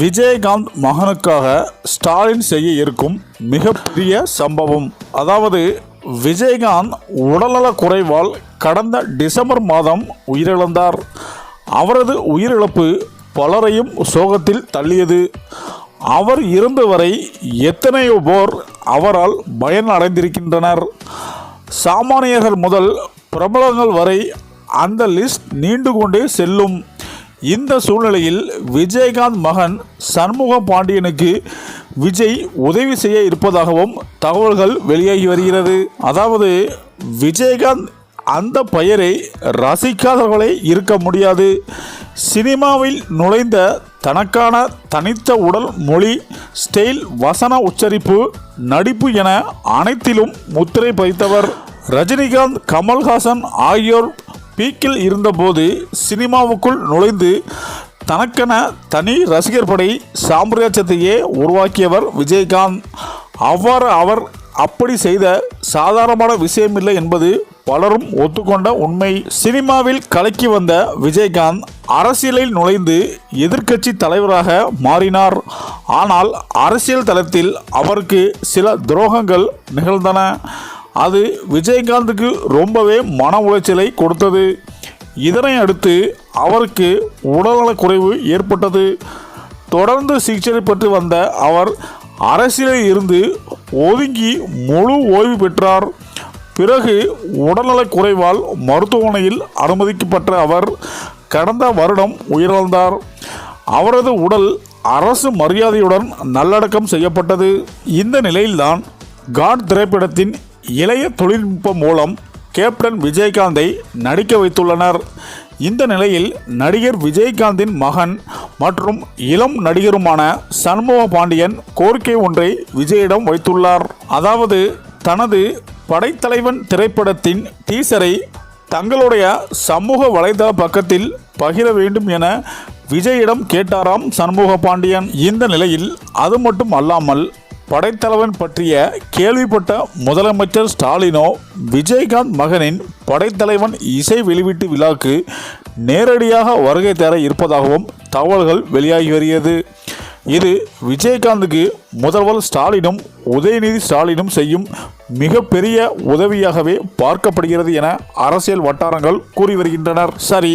விஜயகாந்த் மகனுக்காக ஸ்டாலின் செய்ய இருக்கும் மிகப்பெரிய சம்பவம். அதாவது விஜயகாந்த் உடல்நலக் குறைவால் கடந்த டிசம்பர் மாதம் உயிரிழந்தார். அவரது உயிரிழப்பு பலரையும் சோகத்தில் தள்ளியது. அவர் இருந்த வரை எத்தனையோ போர் அவரால் பயன் அடைந்திருக்கின்றனர் சாமானியர்கள் முதல் பிரபலங்கள் வரை அந்த லிஸ்ட் நீண்டு கொண்டே செல்லும். இந்த சூழ்நிலையில் விஜயகாந்த் மகன் சண்முக பாண்டியனுக்கு விஜய் உதவி செய்ய இருப்பதாகவும் தகவல்கள் வெளியாகி வருகிறது. அதாவது விஜயகாந்த் அந்த பெயரை ரசிக்காதவர்களே இருக்க முடியாது. சினிமாவில் நுழைந்த தனக்கான தனித்த உடல் மொழி ஸ்டைல் வசன உச்சரிப்பு நடிப்பு என அனைத்திலும் முத்திரை பதித்தவர் ரஜினிகாந்த் கமல்ஹாசன் ஆகியோர் பீக்கில் இருந்தபோது சினிமாவுக்குள் நுழைந்து தனக்கென தனி ரசிகர் படை சாம்ராஜ்யத்தையே உருவாக்கியவர் விஜயகாந்த். அவ்வாறு அவர் அப்படி செய்த சாதாரணமான விஷயமில்லை என்பது பலரும் ஒத்துக்கொண்ட உண்மை. சினிமாவில் கலக்கி வந்த விஜயகாந்த் அரசியலில் நுழைந்து எதிர்க்கட்சி தலைவராக மாறினார். ஆனால் அரசியல் தளத்தில் அவருக்கு சில துரோகங்கள் நிகழ்ந்தன. அது விஜயகாந்துக்கு ரொம்பவே மன உளைச்சலை கொடுத்தது. இதனை அடுத்து அவருக்கு உடல்நலக் குறைவு ஏற்பட்டது. தொடர்ந்து சிகிச்சை பெற்று வந்த அவர் அரசியலில் இருந்து ஒதுங்கி முழு ஓய்வு பெற்றார். பிறகு உடல்நலக் குறைவால் மருத்துவமனையில் அனுமதிக்கப்பட்ட அவர் கடந்த வருடம் உயிரிழந்தார். அவரது உடல் அரசு மரியாதையுடன் நல்லடக்கம் செய்யப்பட்டது. இந்த நிலையில்தான் காட் திரைப்படத்தின் இளைய தொழில்நுட்பம் மூலம் கேப்டன் விஜயகாந்தை நடிக்க வைத்துள்ளனர். இந்த நிலையில் நடிகர் விஜயகாந்தின் மகன் மற்றும் இளம் நடிகருமான சண்முக பாண்டியன் கோரிக்கை ஒன்றை விஜயிடம் வைத்துள்ளார். அதாவது தனது படைத்தலைவன் திரைப்படத்தின் டீசரை தங்களுடைய சமூக வலைதள பக்கத்தில் பகிர வேண்டும் என விஜயிடம் கேட்டாராம் சண்முக பாண்டியன். இந்த நிலையில் அது மட்டும் அல்லாமல் படைத்தலைவன் பற்றிய கேள்விப்பட்ட முதலமைச்சர் ஸ்டாலினோ விஜயகாந்த் மகனின் படைத்தலைவன் இசை வெளியீட்டு விழாக்கு நேரடியாக வருகை தர இருப்பதாகவும் தகவல்கள் வெளியாகி வருகிறது. இது விஜயகாந்துக்கு முதல்வர் ஸ்டாலினும் உதயநிதி ஸ்டாலினும் செய்யும் மிகப்பெரிய உதவியாகவே பார்க்கப்படுகிறது என அரசியல் வட்டாரங்கள் கூறி வருகின்றனர். சரி.